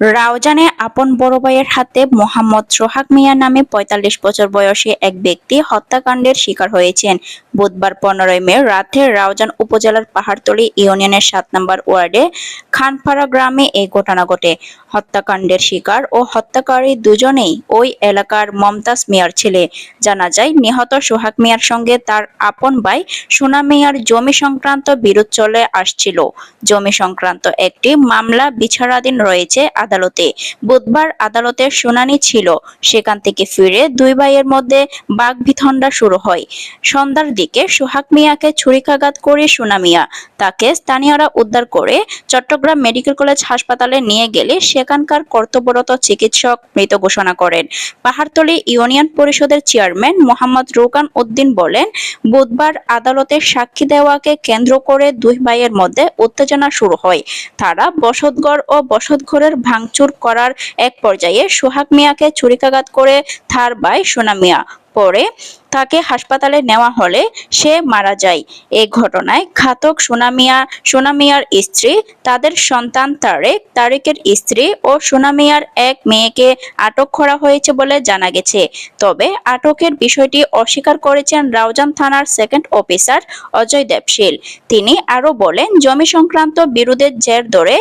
রাউজানে আপন বড় ভাইয়ের হাতে মোহাম্মদ সোহাগ মিয়া নামে পঁয়তাল্লিশ বছর বয়সী এক ব্যক্তি হত্যাকাণ্ডের শিকার হয়েছেন। বুধবার পনেরোই মে রাতে রাউজান উপজেলার পাহাড়তলী ইউনিয়নের সাত নম্বর ওয়ার্ডে খানপাড়া গ্রামে এই ঘটনা ঘটে। হত্যাকাণ্ডের শিকার ও হত্যাকারী দুজনেই ওই এলাকার মমতাজ মিয়ার ছেলে। জানা যায়, নিহত সোহাগ মিয়ার সঙ্গে তার আপন ভাই সোনা মিয়ার জমি সংক্রান্ত বিরোধ চলে আসছিল। জমি সংক্রান্ত একটি মামলা বিচারাধীন রয়েছে আদালতে। বুধবার আদালতের শুনানি ছিল। সেখান থেকে ফিরে দুই ভাইয়ের মধ্যে বাগবিতণ্ডা শুরু হয়। সন্ধ্যার দিকে সোহাগ মিয়াকে ছুরিকাঘাত করে সোনা মিয়া তাকে স্থানীয়রা উদ্ধার করে চট্টগ্রাম মেডিকেল কলেজ হাসপাতালে নিয়ে গেলে সেখানকার কর্তব্যরত চিকিৎসক মৃত ঘোষণা করেন। পাহাড়তলী ইউনিয়ন পরিষদের চেয়ারম্যান মোহাম্মদ রুকান উদ্দিন বলেন, বুধবার আদালতে সাক্ষী দেওয়াকে কেন্দ্র করে দুই ভাইয়ের মধ্যে উত্তেজনা শুরু হয়। তারা বসতঘর ও বসতঘরের ভাঙচুর করার এক পর্যায়ে সোহাগ মিয়াকে ছুরিকাঘাত করে থার বাই সোনা মিয়া। পরে তাকে হাসপাতালে নেওয়া হলে সে মারা যায়। এই ঘটনায় ঘাতক সোনা মিয়া সোনা মিয়ার স্ত্রী, তাদের সন্তান তারেক, তারেকের স্ত্রী ও সোনা মিয়ার এক মেয়েকে আটক করা হয়েছে বলে জানা গেছে। তবে আটকের বিষয়টি অস্বীকার করেছেন রাউজান থানার সেকেন্ড অফিসার অজয় দেবশীল। তিনি আরও বলেন, জমি সংক্রান্ত বিরোধের জের ধরে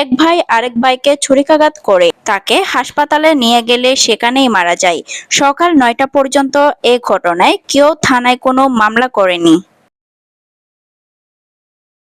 এক ভাই আরেক ভাইকে ছুরিকাঘাত করে তাকে হাসপাতালে নিয়ে গেলে সেখানেই মারা যায়। সকাল নয়টা পর্যন্ত এ ঘটনায় কেউ থানায় কোনো মামলা করেনি।